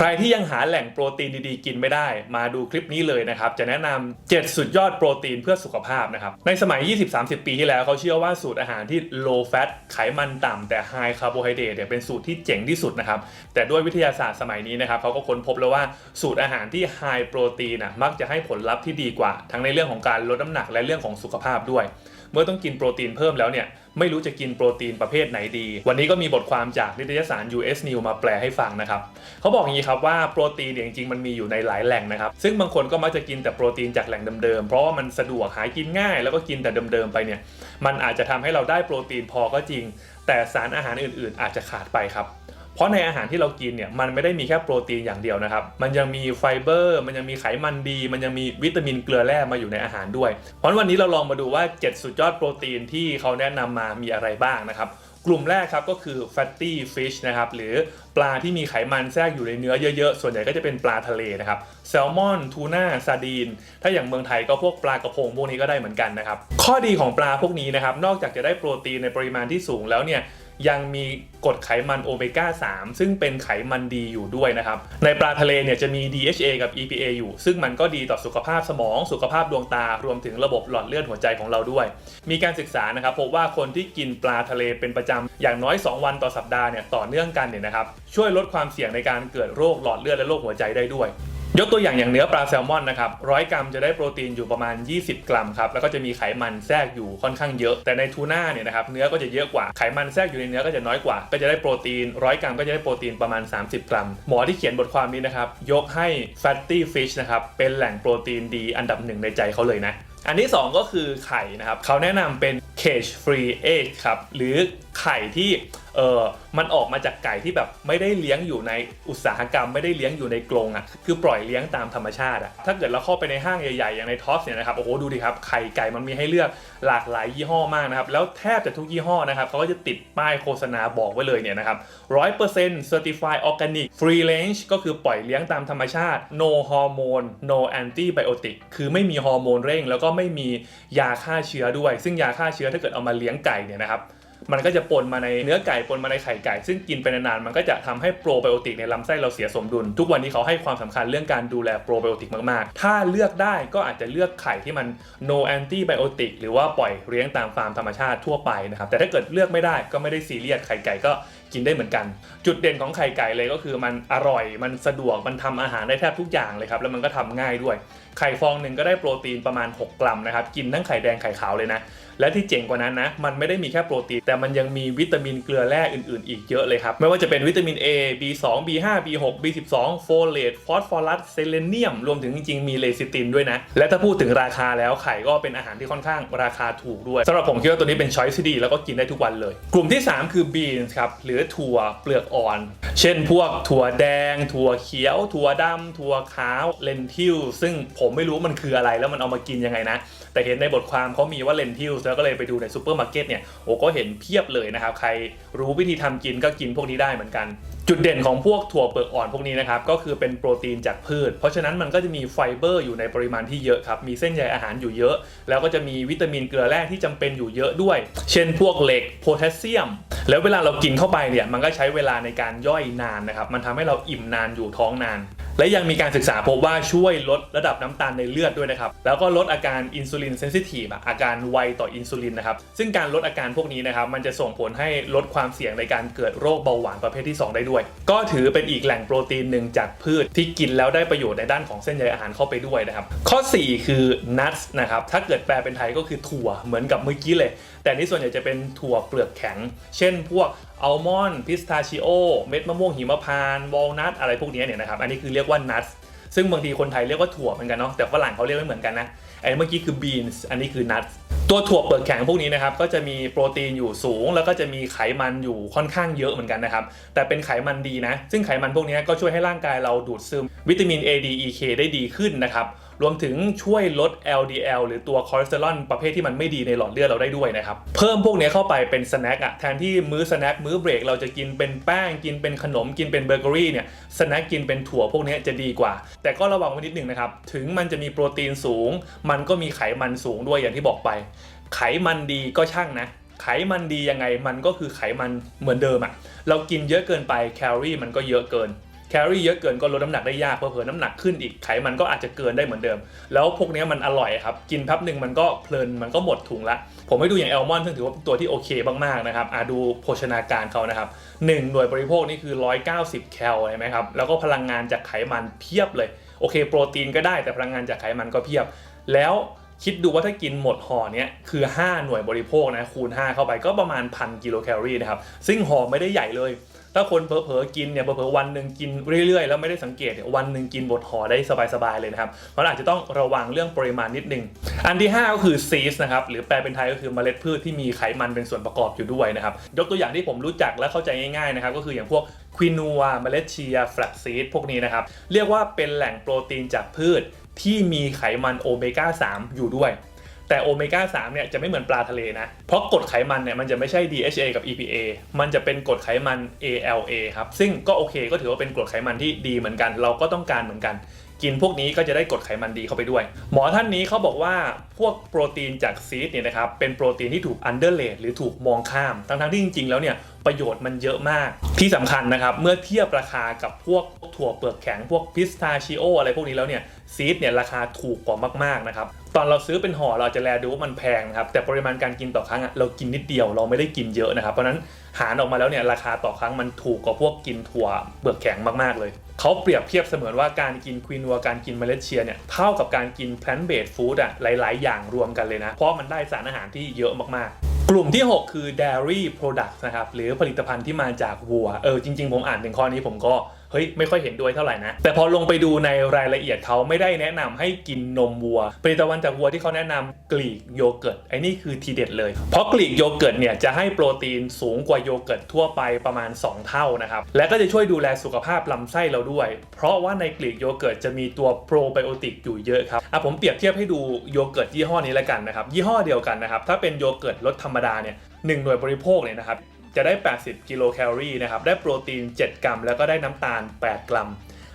ใครที่ยังหาแหล่งโปรตีนดีๆ กินไม่ได้ มาดูคลิปนี้เลยนะครับ จะแนะนำ7สุดยอดโปรตีนเพื่อสุขภาพนะครับ ในสมัย 20-30 ปีที่แล้วเขาเชื่อว่าสูตรอาหารที่ low fat ไขมันต่ำแต่ high carbohydrate เนี่ยเป็นสูตรที่เจ๋งที่สุดนะครับ แต่ด้วยวิทยาศาสตร์สมัยนี้นะครับเขาก็ค้นพบแล้วว่าสูตรอาหารที่ high โปรตีนนะมักจะให้ผลลัพธ์ที่ดีกว่า ทั้งในเรื่องของการลดน้ำหนักและเรื่องของสุขภาพด้วย เมื่อต้องกินโปรตีนเพิ่มแล้วเนี่ยไม่รู้จะกินโปรตีนประเภทไหนดี วันนี้ก็มีบทความจากนิตยสาร US News มาแปลให้ฟังนะครับเขาบอกอย่างนี้ครับว่าโปรตีนเนี่ยจริงๆมันมีอยู่ในหลายแหล่งนะครับ ซึ่งบางคนก็มักจะกินแต่โปรตีนจากแหล่งเดิมๆ เพราะว่ามันสะดวกหากินง่าย แล้วก็กินแต่เดิมๆไปเนี่ยมันอาจจะทำให้เราได้โปรตีนพอก็จริง แต่สารอาหารอื่นๆ อาจจะขาดไปครับ เพราะในอาหารที่เรากินเนี่ยมันไม่ได้มีแค่โปรตีนอย่างเดียวนะครับ มันยังมีไฟเบอร์ มันยังมีไขมันดี มันยังมีวิตามินเกลือแร่มาอยู่ในอาหารด้วย เพราะวันนี้เราลองมาดูว่า 7 สุดยอดโปรตีนที่เขาแนะนำมามีอะไรบ้างนะครับ กลุ่มแรกครับก็คือ fatty fish นะครับหรือปลาที่มีไขมันแทรกอยู่ในเนื้อเยอะๆ ส่วนใหญ่ก็จะเป็นปลาทะเลนะครับแซลมอนทูน่าซาดีน ถ้าอย่างเมืองไทยก็พวกปลากระพงพวกนี้ก็ได้เหมือนกันนะครับข้อดีของปลาพวกนี้นะครับนอกจากจะได้โปรตีนในปริมาณที่สูงแล้วเนี่ย ยังมีกรดไขมันโอเมก้า 3 ซึ่งเป็นไขมันดีอยู่ด้วยนะครับ ในปลาทะเลเนี่ยจะมี DHA กับ EPA อยู่ ซึ่งมันก็ดีต่อสุขภาพสมอง สุขภาพดวงตารวมถึงระบบหลอดเลือดหัวใจของเราด้วย มีการศึกษานะครับพบว่าคนที่กินปลาทะเลเป็นประจำอย่างน้อย 2 วันต่อสัปดาห์เนี่ยต่อเนื่องกันเนี่ยนะครับช่วยลดความเสี่ยงในการเกิดโรคหลอดเลือดและโรคหัวใจได้ด้วย ยกตัวอย่างอย่างเนื้อปลาแซลมอนนะครับร้อยกรัมจะได้โปรตีนอยู่ประมาณ 20 กรัมครับแล้วก็จะมีไขมันแทรกอยู่ค่อนข้างเยอะ แต่ในทูน่าเนี่ยนะครับเนื้อก็จะเยอะกว่าไขมันแทรกอยู่ในเนื้อก็จะน้อยกว่า ก็จะได้โปรตีนร้อยกรัมก็จะได้โปรตีนประมาณ 30 กรัม หมอที่เขียนบทความนี้นะครับยกให้ fatty fish นะครับเป็นแหล่งโปรตีนดีอันดับหนึ่งในใจเขาเลยนะอันที่ 2 ก็คือไข่นะครับเขาแนะนำเป็น cage free egg ครับหรือไข่ที่ เออมันออกมาจากไก่ที่แบบไม่ได้เลี้ยงอยู่ในอุตสาหกรรม ไม่ได้เลี้ยงอยู่ในกรงอะคือปล่อยเลี้ยงตามธรรมชาติอะถ้าเกิดเราเข้าไปในห้างใหญ่ๆอย่างในท็อปเนี่ยนะครับโอ้โหดูดิครับไข่ไก่มันมีให้เลือกหลากหลายยี่ห้อมากนะครับแล้วแทบจะทุกยี่ห้อนะครับเขาก็จะติดป้ายโฆษณาบอกไว้เลยเนี่ยนะครับร้อยเปอร์เซ็นต์ certified organic free range ก็คือปล่อยเลี้ยงตามธรรมชาติ no hormone no antibiotic คือไม่มีฮอร์โมนเร่ง แล้วก็ไม่มียาฆ่าเชื้อด้วย ซึ่งยาฆ่าเชื้อถ้าเกิดเอามาเลี้ยงไก่เนี่ยนะครับ มันก็จะปนมาในเนื้อไก่ปนมาในไข่ไก่ ซึ่งกินไปนานๆมันก็จะทำให้โปรไบโอติกในลำไส้เราเสียสมดุล ทุกวันนี้เขาให้ความสำคัญเรื่องการดูแลโปรไบโอติกมากๆ ถ้าเลือกได้ก็อาจจะเลือกไข่ที่มัน no antibiotic หรือว่าปล่อยเลี้ยงตามฟาร์มธรรมชาติทั่วไปนะครับแต่ถ้าเกิดเลือกไม่ได้ก็ไม่ได้ซีเรียสไข่ไก่ก็กินได้เหมือนกัน จุดเด่นของไข่ไก่เลยก็คือมันอร่อยมันสะดวกมันทำอาหารได้แทบทุกอย่างเลยครับแล้วมันก็ทำง่ายด้วย ไข่ฟองหนึ่งก็ได้โปรตีนประมาณ 6 กรัมนะครับกินทั้งไข่แดงไข่ขาวเลยนะ และที่เจ๋งกว่านั้นนะ มันไม่ได้มีแค่โปรตีน แต่มันยังมีวิตามินเกลือแร่อื่นๆ อีกเยอะเลยครับ ไม่ว่าจะเป็นวิตามิน A B2 B5 B6 B12 โฟเลตฟอสฟอรัสเซเลเนียม รวมถึงจริงๆมีเลซิตินด้วยนะ และถ้าพูดถึงราคาแล้วไข่ก็เป็นอาหารที่ค่อนข้างราคาถูกด้วยสำหรับผมคิดว่าตัวนี้เป็นช้อยส์ที่ดีแล้วก็กินได้ทุกวันเลย กลุ่มที่ 3 คือ beans ครับหรือถั่วเปลือกอ่อน เช่นพวกถั่วแดง ถั่วเขียว ถั่วดำถั่วขาวเลนทิลซึ่งผมไม่รู้มันคืออะไรแล้วมันเอามากินยังไงนะแต่เห็นในบทความเขามีว่าเลนทิลแล้วก็เลยไปดูในซูเปอร์มาร์เก็ตเนี่ยโอ้ก็เห็นเพียบเลยนะครับ ใครรู้วิธีทำกินก็กินพวกนี้ได้เหมือนกัน จุดเด่นของพวกถั่วเปลือกอ่อนพวกนี้นะครับก็คือเป็นโปรตีนจากพืช เพราะฉะนั้นมันก็จะมีไฟเบอร์อยู่ในปริมาณที่เยอะครับมีเส้นใยอาหารอยู่เยอะ แล้วก็จะมีวิตามินเกลือแร่ที่จำเป็นอยู่เยอะด้วย เช่นพวกเหล็กโพแทสเซียม แล้วเวลาเรากินเข้าไปเนี่ยมันก็ใช้เวลาในการย่อยนานนะครับมันทำให้เราอิ่มนานอยู่ท้องนาน และยังมีการศึกษาพบว่าช่วยลดระดับน้ำตาลในเลือดด้วยนะครับ แล้วก็ลดอาการอินซูลินเซนซิทีฟอาการไวต่ออินซูลินนะครับ ซึ่งการลดอาการพวกนี้นะครับ มันจะส่งผลให้ลดความเสี่ยงในการเกิดโรคเบาหวานประเภทที่ 2 ได้ด้วย ก็ถือเป็นอีกแหล่งโปรตีนหนึ่งจากพืชที่กินแล้วได้ประโยชน์ในด้านของเส้นใยอาหารเข้าไปด้วยนะครับ ข้อ 4 คือ nuts นะครับ ถ้าเกิดแปลเป็นไทยก็คือถั่วเหมือนกับเมื่อกี้เลย แต่นี่ส่วนใหญ่จะเป็นถั่วเปลือกแข็ง เช่น พวก อัลมอนด์พิสตาชิโอ เม็ดมะม่วงหิมพานต์วอลนัทอะไรพวกนี้เนี่ยนะครับ อันนี้คือเรียกว่า nuts ซึ่งบางทีคนไทยเรียกว่าถั่วเหมือนกันเนาะแต่ฝรั่งเขาเรียกไม่เหมือนกันนะไอ้เมื่อกี้คือ beans อันนี้คือ nuts ตัวถั่วเปลือกแข็งพวกนี้นะครับก็จะมีโปรตีนอยู่สูง แล้วก็จะมีไขมันอยู่ค่อนข้างเยอะเหมือนกันนะครับแต่เป็นไขมันดีนะ ซึ่งไขมันพวกนี้ก็ช่วยให้ร่างกายเราดูดซึมวิตามิน A D E K ได้ดีขึ้นนะครับ รวมถึงช่วยลด LDL หรือตัวคอเลสเตอรอลประเภทที่มันไม่ดีในหลอดเลือดเราได้ด้วยนะครับ เพิ่มพวกนี้เข้าไปเป็นสแน็คอะแทนที่มื้อสแน็คมื้อเบรกเราจะกินเป็นแป้งกินเป็นขนมกินเป็นเบเกอรี่เนี่ยสแน็คกินเป็นถั่วพวกนี้จะดีกว่า แต่ก็ระวังไว้นิดหนึ่งนะครับถึงมันจะมีโปรตีนสูง มันก็มีไขมันสูงด้วยอย่างที่บอกไป ไขมันดีก็ช่างนะไขมันดียังไงมันก็คือไขมันเหมือนเดิมอะเรากินเยอะเกินไปแคลอรี่มันก็เยอะเกิน แคลอรี่เยอะเกินก็ลดน้ำหนักได้ยากเผลอๆน้ำหนักขึ้นอีกไขมันก็อาจจะเกินได้เหมือนเดิม แล้วพวกนี้มันอร่อยครับ กินแป๊บหนึ่งมันก็เพลินมันก็หมดถุงละ ผมให้ดูอย่างแอลมอนด์ซึ่งถือว่าเป็นตัวที่โอเคมากๆนะครับอะดูโภชนาการเขานะครับหนึ่งหน่วยบริโภคนี่คือ 190 แคลใช่ไหมครับแล้วก็พลังงานจากไขมันเพียบเลยโอเค โปรตีนก็ได้แต่พลังงานจากไขมันก็เพียบ แล้ว คิดดูว่าถ้ากินหมดห่อเนี้ยคือ 5 หน่วยบริโภคนะคูณ 5 เข้าไปก็ประมาณพันกิโลแคลอรี่นะครับซึ่งห่อไม่ได้ใหญ่เลย ถ้าคนเผลอๆกินเนี่ยเผลอๆวันหนึ่งกินเรื่อยๆ แล้วไม่ได้สังเกตวันหนึ่งกินบดห่อได้สบายๆเลยนะครับเพราะอาจจะต้องระวังเรื่องปริมาณนิดนึงอันที่ 5 ก็คือซีสนะครับหรือแปลเป็นไทยก็คือเมล็ดพืชที่มีไขมันเป็นส่วนประกอบอยู่ด้วยนะครับยกตัวอย่างที่ผมรู้จักและเข้าใจง่ายๆนะครับก็คืออย่างพวกควินัวเมล็ดเชียแฟลกซีดพวกนี้นะครับเรียกว่าเป็นแหล่งโปรตีนจากพืช ที่มีไขมันโอเมก้า 3 อยู่ด้วย แต่โอเมก้า 3 เนี่ยจะไม่เหมือนปลาทะเลนะ เพราะกรดไขมันเนี่ยมันจะไม่ใช่ DHA กับ EPA มันจะเป็นกรดไขมัน ALA ครับ ซึ่งก็โอเคก็ถือว่าเป็นกรดไขมันที่ดีเหมือนกัน เราก็ต้องการเหมือนกัน กินพวกนี้ก็จะได้กรดไขมันดีเข้าไปด้วย หมอท่านนี้เขาบอกว่าพวกโปรตีนจากซีดเนี่ยนะครับเป็นโปรตีนที่ถูกอันเดอร์เลดหรือถูกมองข้าม ทั้งๆที่จริงๆแล้วเนี่ยประโยชน์มันเยอะมาก ที่สำคัญนะครับเมื่อเทียบราคากับพวกถั่วเปลือกแข็งพวกพิสตาชิโออะไรพวกนี้แล้วเนี่ย ซีดเนี่ยราคาถูกกว่ามากๆนะครับตอนเราซื้อเป็นห่อเราจะแลดูว่ามันแพงนะครับแต่ปริมาณการกินต่อครั้งอะเรากินนิดเดียวเราไม่ได้กินเยอะนะครับเพราะฉะนั้นหารออกมาแล้วเนี่ยราคาต่อครั้งมันถูกกว่าพวกกินถั่วเปลือกแข็งมากๆเลยเขาเปรียบเทียบเสมือนว่าการกินควีนัวการกินเมล็ดเชียเนี่ยเท่ากับการกินแพลนเบดฟู้ดอะหลาย ๆ อย่างรวมกันเลยนะ เพราะมันได้สารอาหารที่เยอะมากๆกลุ่มที่ 6 คือ dairy products นะครับ หรือผลิตภัณฑ์ที่มาจากวัว เออ จริง ๆ ผมอ่านถึงข้อนี้ผมก็ เฮ้ยไม่ค่อยเห็นด้วยเท่าไหร่นะ แต่พอลงไปดูในรายละเอียดเขาไม่ได้แนะนำให้กินนมวัวผลิตภัณฑ์จากวัวที่เขาแนะนำกรีกโยเกิร์ตไอ้นี่คือทีเด็ดเลย เพราะกรีกโยเกิร์ตเนี่ยจะให้โปรตีนสูงกว่าโยเกิร์ตทั่วไปประมาณ 2 เท่านะครับ และก็จะช่วยดูแลสุขภาพลำไส้เราด้วย เพราะว่าในกรีกโยเกิร์ตจะมีตัวโปรไบโอติกอยู่เยอะครับอะผมเปรียบเทียบให้ดูโยเกิร์ตยี่ห้อนี้แล้วกันนะครับยี่ห้อเดียวกันนะครับถ้าเป็นโยเกิร์ตรสธรรมดาเนี่ยหนึ่งหน่วยบริโภคเนี่ยนะครับ จะได้ 80 กิโลแคลอรี่นะครับ ได้โปรตีน 7 กรัม แล้วก็ได้น้ำตาล 8 กรัม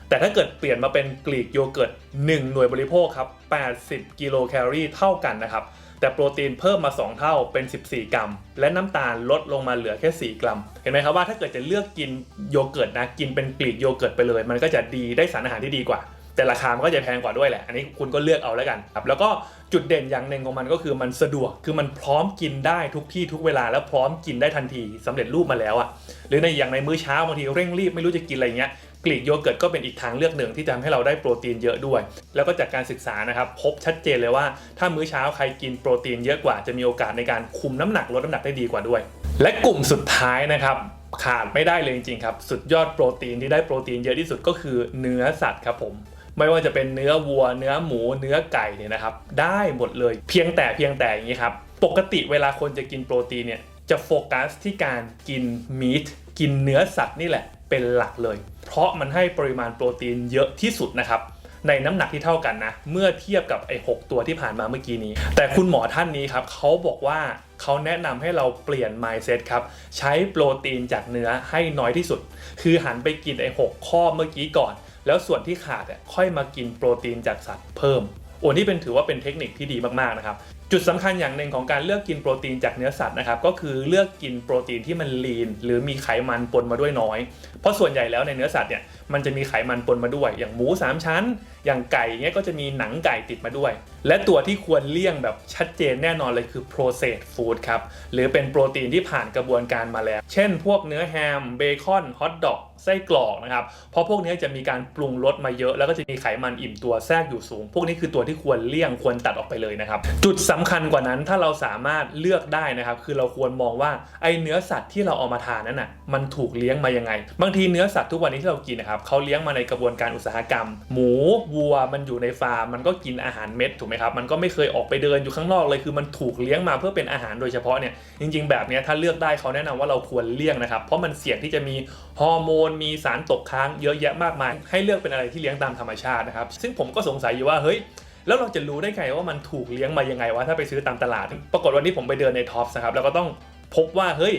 แต่ถ้าเกิดเปลี่ยนมาเป็นกรีกโยเกิร์ต 1 หน่วยบริโภคครับ 80 กิโลแคลอรี่เท่ากันนะครับ แต่โปรตีนเพิ่มมา 2 เท่าเป็น 14 กรัม และน้ำตาลลดลงมาเหลือแค่ 4 กรัม เห็นไหมครับว่าถ้าเกิดจะเลือกกินโยเกิร์ตนะ กินเป็นกรีกโยเกิร์ตไปเลย มันก็จะดีได้สารอาหารที่ดีกว่า แต่ราคามันก็จะแพงกว่าด้วยแหละ อันนี้คุณก็เลือกเอาแล้วกันครับแล้วก็จุดเด่นอย่างหนึ่งของมันก็คือมันสะดวกคือมันพร้อมกินได้ทุกที่ทุกเวลาแล้วพร้อมกินได้ทันทีสำเร็จรูปมาแล้วอะหรือในอย่างในมื้อเช้าบางทีเร่งรีบไม่รู้จะกินอะไรเงี้ยกรีกโยเกิร์ตก็เป็นอีกทางเลือกหนึ่งที่จะทำให้เราได้โปรตีนเยอะด้วย แล้วก็จากการศึกษานะครับพบชัดเจนเลยว่า ถ้ามื้อเช้าใครกินโปรตีนเยอะกว่าจะมีโอกาสในการคุมน้ำหนักลดน้ำหนักได้ดีกว่าด้วย และกลุ่มสุดท้ายนะครับขาดไม่ได้เลยจริงๆครับ สุดยอดโปรตีนที่ได้โปรตีนเยอะที่สุดก็คือเนื้อสัตว์ครับผม ไม่ว่าจะเป็นเนื้อวัว เนื้อหมู เนื้อไก่เนี่ยนะครับได้หมดเลยเพียงแต่เพียงแต่อย่างนี้ครับปกติเวลาคนจะกินโปรตีนเนี่ยจะโฟกัสที่การกินมีทกินเนื้อสัตว์นี่แหละเป็นหลักเลย เพราะมันให้ปริมาณโปรตีนเยอะที่สุดนะครับในน้ำหนักที่เท่ากันนะ เมื่อเทียบกับไอ้หกตัวที่ผ่านมาเมื่อกี้นี้ แต่คุณหมอท่านนี้ครับเขาบอกว่าเขาแนะนำให้เราเปลี่ยน mindset ครับใช้โปรตีนจากเนื้อให้น้อยที่สุด คือหันไปกินไอ้หกข้อเมื่อกี้ก่อน แล้วส่วนที่ขาดอะค่อยมากินโปรตีนจากสัตว์เพิ่มโอ้นี่เป็นถือว่าเป็นเทคนิคที่ดีมากๆนะครับจุดสำคัญอย่างหนึ่งของการเลือกกินโปรตีนจากเนื้อสัตว์นะครับก็คือเลือกกินโปรตีนที่มันลีน หรือมีไขมันปนมาด้วยน้อย เพราะส่วนใหญ่แล้วในเนื้อสัตว์เนี่ยมันจะมีไขมันปนมาด้วย อย่างหมู 3 ชั้น อย่างไก่เงี้ยก็จะมีหนังไก่ติดมาด้วย และตัวที่ควรเลี่ยงแบบชัดเจนแน่นอนเลยคือ processed food ครับหรือเป็นโปรตีนที่ผ่านกระบวนการมาแล้ว เช่น พวกเนื้อแฮมเบคอนฮอทดอกไส้กรอกนะครับเพราะพวกนี้จะมีการปรุงรสมาเยอะ แล้วก็จะมีไขมันอิ่มตัวแทรกอยู่สูง พวกนี้คือตัวที่ควรเลี่ยงควรตัดออกไปเลยนะครับจุดสำคัญกว่านั้นถ้าเราสามารถเลือกได้นะครับ คือเราควรมองว่าไอเนื้อสัตว์ที่เราเอามาทานนั้นน่ะมันถูกเลี้ยงมายังไง บางทีเนื้อสัตว์ทุกวันนี้ที่เรากินนะครับเขาเลี้ยงมาในกระบวนการอุตสาหกรรม หมูวัวมันอยู่ในฟาร์มมันก็กินอาหารเม็ดถูกไหมครับมันก็ไม่เคยออกไปเดินอยู่ข้างนอกเลยคือมันถูกเลี้ยงมาเพื่อเป็นอาหารโดยเฉพาะเนี่ยจริง ๆ แบบนี้ถ้าเลือกได้เขาแนะนำว่าเราควรเลี่ยงนะครับเพราะมันเสี่ยงที่จะมีฮอร์โมนมีสารตกค้างเยอะแยะมากมาย ให้เลือกเป็นอะไรที่เลี้ยงตามธรรมชาตินะครับซึ่งผมก็สงสัยอยู่ว่าเฮ้ย แล้วเราจะรู้ได้ไงว่ามันถูกเลี้ยงมายังไงวะถ้าไปซื้อตามตลาด ปรากฏวันนี้ผมไปเดินในท็อปส์นะครับแล้วก็ต้องพบว่าเฮ้ย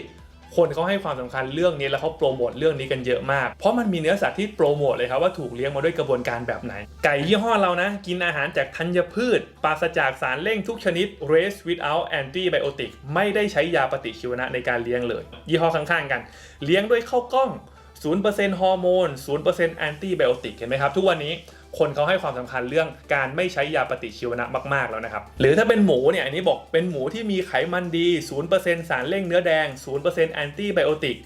คนเขาให้ความสำคัญเรื่องนี้แล้วเขาโปรโมทเรื่องนี้กันเยอะมาก เพราะมันมีเนื้อสัตว์ที่โปรโมทเลยครับว่าถูกเลี้ยงมาด้วยกระบวนการแบบไหน ไก่ยี่ห้อเรานะ กินอาหารจากธัญพืช ปราศจากสารเร่งทุกชนิด raised without antibiotic ไม่ได้ใช้ยาปฏิชีวนะในการเลี้ยงเลย ยี่ห้อข้างๆกัน เลี้ยงด้วยข้าวกล้อง 0%ฮอร์โมน 0%แอนตี้ไบโอติกเห็นไหมครับ ทุกวันนี้ คนเขาให้ความสำคัญเรื่องการไม่ใช้ยาปฏิชีวนะมากๆแล้วนะครับ หรือถ้าเป็นหมูเนี่ยอันนี้บอกเป็นหมูที่มีไขมันดี 0%สารเร่งเนื้อแดง 0%แอนตี้ไบโอติก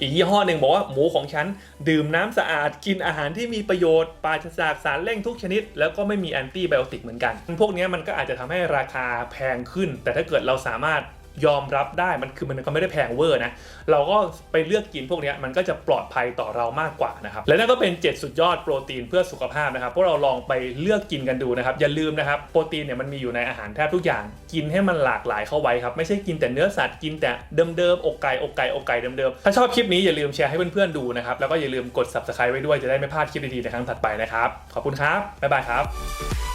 อีกยี่ห้อหนึ่งบอกว่าหมูของฉัน ดื่มน้ำสะอาดกินอาหารที่มีประโยชน์ปราศจากสารเร่งทุกชนิด แล้วก็ไม่มีแอนตี้ไบโอติกเหมือนกัน พวกนี้มันก็อาจจะทำให้ราคาแพงขึ้น แต่ถ้าเกิดเราสามารถ ยอมรับได้มันคือมันก็ไม่ได้แพงเวอร์นะเราก็ไปเลือกกินพวกนี้มันก็จะปลอดภัยต่อเรามากกว่านะครับและนั่นก็เป็น 7 สุดยอดโปรตีนเพื่อสุขภาพนะครับพวกเราลองไปเลือกกินกันดูนะครับอย่าลืมนะครับโปรตีนเนี่ยมันมีอยู่ในอาหารแทบทุกอย่างกินให้มันหลากหลายเข้าไว้ครับไม่ใช่กินแต่เนื้อสัตว์กินแต่เดิมๆอกไก่อกไก่อกไก่เดิมๆถ้าชอบคลิปนี้อย่าลืมแชร์ให้เพื่อนๆดูนะครับแล้วก็อย่าลืมกด subscribe ไว้ด้วยจะได้ไม่พลาดคลิปดีๆในครั้งถัดไปนะครับขอบคุณครับบ๊ายบายครับ